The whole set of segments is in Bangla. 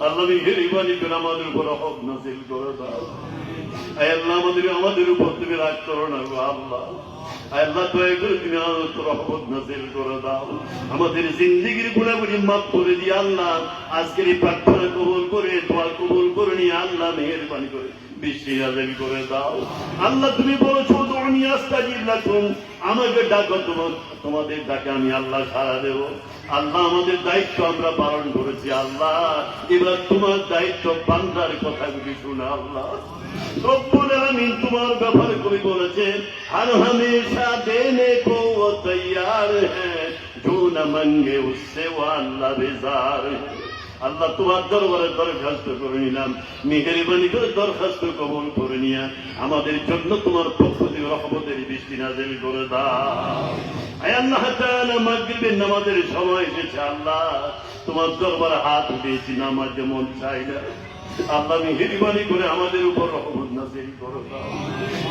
আল্লাহ করে আমাদের উপর তুমি রাগ করো না গো আল্লাহ। আল্লাহ তুমি রহমত নাসিল করে দাও। আমাদের জিন্দিগির গুণাগুলি মাফ করে দিয়ে আল্লাহ, আজকের এই প্রার্থনা কবুল করে, দোয়া কবুল করে নিয়ে আল্লাহ মেহেরবানি করে। বৃষ্টি নাজিল করে দাও আল্লাহ তুমি বলেছো তুমি আস্তাজিব লাকুম আমাকে ডাকো তোমার তোমাদের ডাকে আমি আল্লাহ সারা দেব আল্লাহ আমাদের দায়িত্ব আমরা পালন করেছি আল্লাহ এবার তোমার দায়িত্ব বান্দার কথাগুলি শুনে আল্লাহ রব্বুল আলামিন তোমার ব্যাপারে কবি বলেছেন হর হমেশা দেনে কো ও তৈয়ার হ্যাঁ जो न मंगे उससे वो अल्लाह बेजार है আল্লাহ তোমার দরবারে দরখাস্ত করে নিলাম। মেহেরবানি করে দরখাস্ত কবল করে নিয়ে আমাদের জন্য তোমার পক্ষ থেকে রহমতের বৃষ্টি নাজেল করে দাও। আল্লাহ মাগরিবের নামাজের সময় এসেছে আল্লাহ। তোমার দরবারে হাত উঠিয়েছি, নামাজ যেমন চাই না। আল্লাহ মেহেরবানি করে আমাদের উপর রহমত নাজিল করে দাও।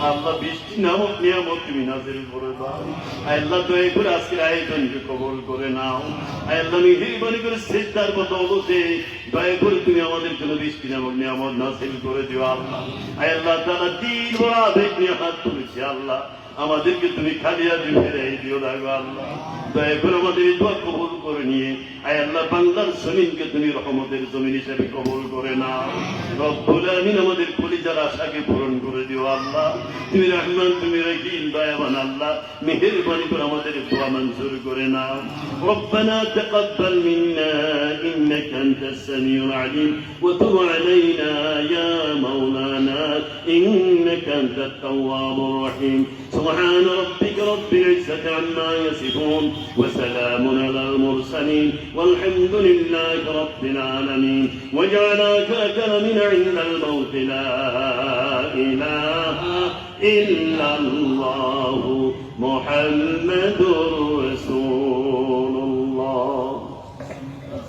আল্লাহ বৃষ্টি নামক নিয়ামত তুমি নাজিল করে দাও। আল্লাহ দয়া করে আজকের আয়োজনকে কবল করে নাও। আল্লাহ মেহেরবানি করে অবধে দয়া করে তুমি আমাদের জন্য বৃষ্টি নামক নিয়ামত নাজিল করে দিও আল্লাহ। আল্লাহ তারা আবেগ নিয়ে হাত আল্লাহ। আমাদেরকে তুমি খালি হাতে ফিরে দিও না গো আল্লাহ। দয়া করে আমাদের দোয়া কবুল করে নিয়ে আয় আল্লাহ বাংলার জমিনকে তুমি রহমতের জমিন হিসেবে কবুল করে নাও। রব্বুল আমিন আমাদের কলিজার আশাকে পূরণ করে দিও আল্লাহ তুমি রহমান তুমি রহিম দয়াবান আল্লাহ মেহেরবানি করে আমাদের দোয়া মঞ্জুর করে নাও ربنا تقبل منا إنك أنت السميع العليم وتب علينا يا مولانا إنك أنت التواب الرحيم سبحان ربك رب العزة عما يصفون وسلام على المرسلين والحمد لله رب العالمين وجعلك أكل من عند الموت لا إله إلا الله محمد